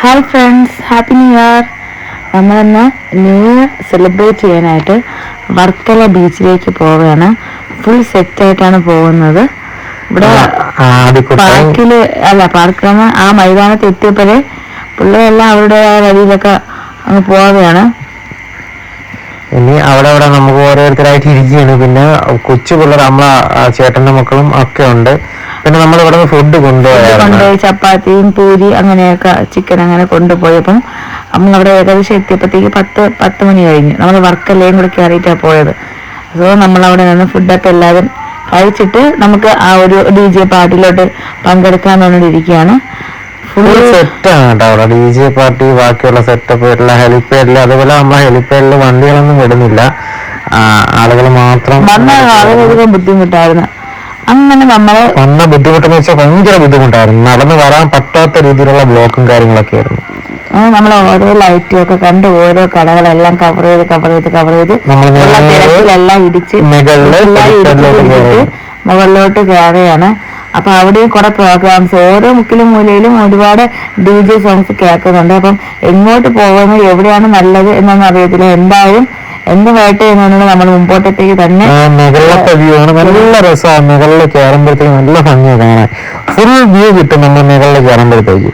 Hi friends happy new year നമ്മളിന്ന് new year celebrate ചെയ്യാനായിട്ട് വർക്കല ബീച്ചിലേക്ക് പോവുകയാണ്. ഫുൾ സെറ്റ് ആയിട്ടാണ് പോകുന്നത്. ഇവിടെ പാർക്കിൽ അല്ല പാർക്കിലാണ് ആ മൈതാനത്ത് എത്തിയപ്പോഴേ പിള്ളേരെല്ലാം അവരുടേതായ വഴിയിലൊക്കെ അങ്ങ് പോവുകയാണ്. ഇനി അവിടെ അവിടെ നമുക്ക് ഓരോരുത്തരായിട്ട് ഇരിക്കുകയാണ്. പിന്നെ കൊച്ചു പിള്ളേർ നമ്മളെ ചേട്ടന്റെ മക്കളും ഒക്കെ ഉണ്ട്. പിന്നെ നമ്മൾ ഇവിടെ നിന്ന് ഫുഡ് കൊണ്ടുപോയി ചപ്പാത്തിയും പൂരി അങ്ങനെയൊക്കെ ചിക്കൻ അങ്ങനെ കൊണ്ടുപോയപ്പം നമ്മൾ അവിടെ ഏകദേശം എത്തിയപ്പോഴത്തേക്ക് പത്ത് പത്ത് മണി കഴിഞ്ഞു. നമ്മൾ വർക്കെല്ലാം കൂടെ കയറിയിട്ടാണ് പോയത്. സോ നമ്മൾ അവിടെ നിന്ന് ഫുഡൊക്കെ എല്ലാവരും കഴിച്ചിട്ട് നമുക്ക് ആ ഒരു ഡി ജെ പാർട്ടിയിലോട്ട് പങ്കെടുക്കാൻ വേണ്ടിയിരിക്കുകയാണ് ഫുൾ സെറ്റാണ് കേട്ടോ അവിടെ. ഡി ജെ പാർട്ടി ബാക്കിയുള്ള സെറ്റപ്പ് എല്ലാം ഹെലിപ്പാഡിൽ അതുപോലെ നമ്മളെ ഹെലിപ്പാഡിൽ വണ്ടികളൊന്നും വിടുന്നില്ല. ആളുകൾ മാത്രം വന്ന വളരെയധികം ബുദ്ധിമുട്ടായിരുന്നു. അങ്ങനെ നമ്മൾ വന്ന ബുദ്ധിമുട്ടെന്ന് വെച്ചാൽ ഭയങ്കര ബുദ്ധിമുട്ടായിരുന്നു. നടന്നു വരാൻ പറ്റാത്ത രീതിയിലുള്ള ബ്ലോക്കും കാര്യങ്ങളൊക്കെ ആയിരുന്നു നമ്മൾ ഓരോ ലൈറ്റും ഒക്കെ കണ്ട് ഓരോ കടകളെല്ലാം കവർ ചെയ്ത് കവർ ചെയ്ത് കവർ ചെയ്ത് തിരക്കിലെല്ലാം ഇടിച്ച്. മുകളിലോട്ട് കയറുകയാണ്. അപ്പൊ അവിടെയും കുറെ പ്രോഗ്രാംസ് ഓരോ മുക്കിലും മൂലയിലും ഒരുപാട് ഡി ജെ സോങ്സ് കേൾക്കുന്നുണ്ട്. അപ്പം എങ്ങോട്ട് പോകുന്നത് എവിടെയാണ് നല്ലത് എന്നൊന്നും അറിയത്തില്ല. എന്തായാലും എന്ത് വേട്ട എന്നുള്ളത് നമ്മൾ മുമ്പോട്ടത്തേക്ക് തന്നെ മുകളിലത്തെ വ്യൂ ആണ്. നല്ല രസമാണ് മുകളിൽ കയറുമ്പോഴത്തേക്ക് നല്ല ഭംഗിയാണ് കാണാൻ. ഫുൾ വ്യൂ കിട്ടും നമ്മൾ മുകളിൽ കയറുമ്പോഴത്തേക്ക്.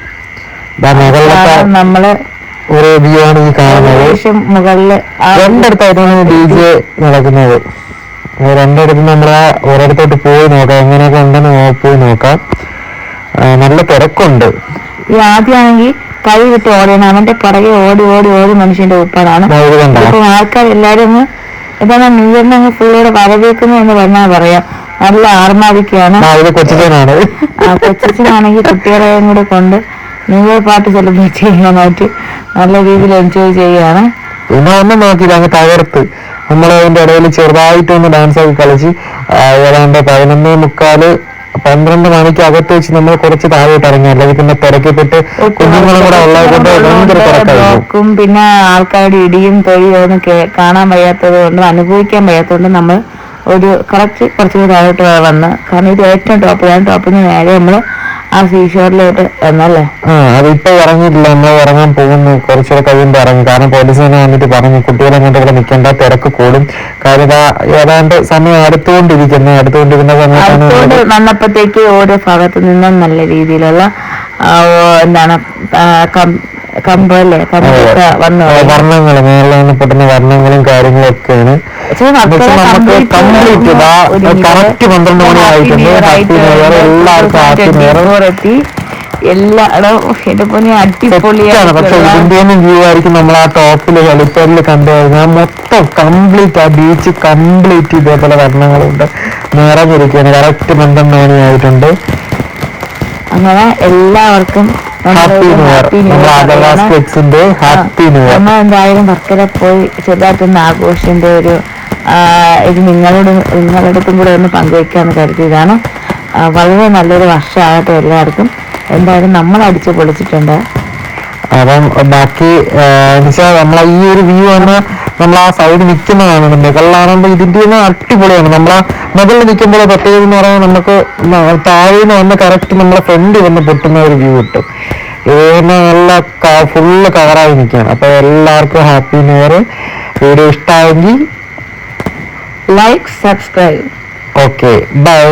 നമ്മൾ ഒരു വ്യൂ ആണ് ഈ കാണുന്നത്. മുകളിൽ രണ്ടിടത്തായിട്ടാണ് ഡി ജെ നടക്കുന്നത്. രണ്ടിടത്ത് നമ്മൾ ഒരിടത്തോട്ട് പോയി നോക്കാം. എങ്ങനെയൊക്കെ ഉണ്ടെന്ന് പോയി നോക്കാം. നല്ല തിരക്കുണ്ട്. ഈ ആദ്യമാണെങ്കിൽ കൈ വിട്ട് ഓടിയാണ്. അവന്റെ പുറകെ ഓടി ഓടി ഓടി മനുഷ്യന്റെ ഉപ്പാടാണ് ഇപ്പൊ ആൾക്കാർ എല്ലാരും ഒന്ന് എന്താണ് ന്യൂ ഇയറിനെ അങ്ങ് പുള്ളിയുടെ വരവേക്കുന്നു എന്ന് പറഞ്ഞാൽ പറയാം. നല്ല ആർമാദിക്കാണ് കൊച്ചച്ഛനാണെങ്കിൽ കുട്ടികളെയും കൂടെ കൊണ്ട് ന്യൂ പാട്ട് സെലിബ്രേറ്റ് ചെയ്യാനായിട്ട് നല്ല രീതിയിൽ എൻജോയ് ചെയ്യാണ് പിന്നെ ഒന്നും നോക്കിയില്ല അങ്ങ് തകർത്ത്. നമ്മൾ അതിന്റെ ഇടയിൽ ചെറുതായിട്ട് ഒന്ന് ഡാൻസ് ഒക്കെ കളിച്ച് ഏതാണ്ട് പതിനൊന്നേ മുക്കാൽ പന്ത്രണ്ട് മണിക്ക് അകത്ത് വെച്ച് നമ്മൾ കുറച്ച് താഴോട്ട് ഇറങ്ങി. അല്ലെങ്കിൽ പിന്നെ തിരക്കിപ്പെട്ട് കുഞ്ഞുങ്ങളും കൂടെ ഉള്ളതുകൊണ്ട് ഭയങ്കര തിരക്കായിരിക്കും. പിന്നെ ആൾക്കാരുടെ ഇടിയും തൊഴിയും ഒന്നും കാണാൻ വയ്യാത്തത് കൊണ്ടും അനുഭവിക്കാൻ വയ്യാത്തത് കൊണ്ടും നമ്മൾ ഒരു കറക്റ്റ് കുറച്ച് താഴോട്ട് വന്ന്. കാരണം ഇത് ഏറ്റവും ടോപ്പ് ടോപ്പിൽ നിന്ന് നേരെ നമ്മൾ ആ സീഷോറിലോട്ട് വന്നല്ലേ? അതിപ്പോ ഇറങ്ങിയിട്ടില്ല. നമ്മൾ ഇറങ്ങാൻ പോകുന്നു. കുറച്ചുകൂടെ കഴിയുമ്പോൾ ഇറങ്ങും. കാരണം പോലീസ് തന്നെ വന്നിട്ട് പറഞ്ഞു കുട്ടികളെ അങ്ങോട്ട് ഇവിടെ നിൽക്കേണ്ട തിരക്ക് കൂടും. കാര്യം ഇതാ ഏതാണ്ട് സമയം അടുത്തുകൊണ്ടിരിക്കുന്നു. അടുത്തുകൊണ്ടിരുന്ന സമയത്താണ് വന്നപ്പോഴത്തേക്ക് ഓരോ ഭാഗത്തു നിന്നും നല്ല രീതിയിലുള്ള എന്താണ് കമ്പല്ലേ കമ്പൊക്കെ വന്നു വർണങ്ങൾ മേളിൽ നിന്ന് പൊട്ടുന്ന വർണങ്ങളും കാര്യങ്ങളും ഒക്കെയാണ് കറക്റ്റ് പന്ത്രണ്ട് മണി ആയിട്ടുണ്ട് ഹാപ്പി ന്യൂ ഇയർ എല്ലാവർക്കും ഹാപ്പി ന്യൂ ഇയർ എത്തി എല്ലാ എടോ, എന്റെ പൊന്നെ തെറ്റാണ് പക്ഷെ അടിപൊളിയാണ് വ്യൂ ആയിരിക്കും നമ്മൾ ആ ടോപ്പിൽ ഹെലിപ്പാഡിൽ കണ്ടു കഴിഞ്ഞാൽ മൊത്തം കംപ്ലീറ്റ് ആ ബീച്ച് കംപ്ലീറ്റ് ഇതേപോലെ വർണങ്ങളുണ്ട് നിറഞ്ഞിരിക്കുകയാണ്. കറക്റ്റ് പന്ത്രണ്ട് മണിയായിട്ടുണ്ട്. അങ്ങനെ എല്ലാവർക്കും ഹാപ്പി ന്യൂ ഇയർ നമ്മൾ ആദർവാസ് കിഡ്സിന്റെ ഹാപ്പി ന്യൂ ഇയർ നമ്മൾ എന്തായാലും വർക്കല പോയി ചെറുതായിട്ടൊന്ന് ആഘോഷിന്റെ ഒരു ഇത് നിങ്ങളോട് നിങ്ങളുടെ അടുത്തും കൂടെ ഒന്ന് പങ്കുവയ്ക്കാന്ന് കരുതിയതാണ് വളരെ നല്ലൊരു വർഷമാകട്ടെ എല്ലാവർക്കും. എന്തായാലും നമ്മൾ അടിച്ചു പൊളിച്ചിട്ടുണ്ട്. അപ്പം ബാക്കി നമ്മളെ ഈ ഒരു വ്യൂ ആണ് നമ്മൾ ആ സൈഡ് നിൽക്കുന്നതാണ് മുകളിലാണെങ്കിൽ ഇതിന്റെ ഒന്നും അടിപൊളിയാണ്. നമ്മൾ ആ മുകളിൽ നിൽക്കുമ്പോൾ പ്രത്യേകത എന്ന് പറയുമ്പോൾ നമുക്ക് താഴെ നിന്ന് വന്ന് കറക്റ്റ് നമ്മളെ ഫ്രണ്ട് വന്ന് പൊട്ടുന്ന ഒരു വ്യൂ കിട്ടും. നല്ല ഫുള്ള് കവറായി നിൽക്കുകയാണ്. അപ്പൊ എല്ലാവർക്കും ഹാപ്പി ന്യൂ ഇയർ വീഡിയോ ഇഷ്ടമായെങ്കിൽ ലൈക്ക് സബ്സ്ക്രൈബ് ഓക്കെ ബൈ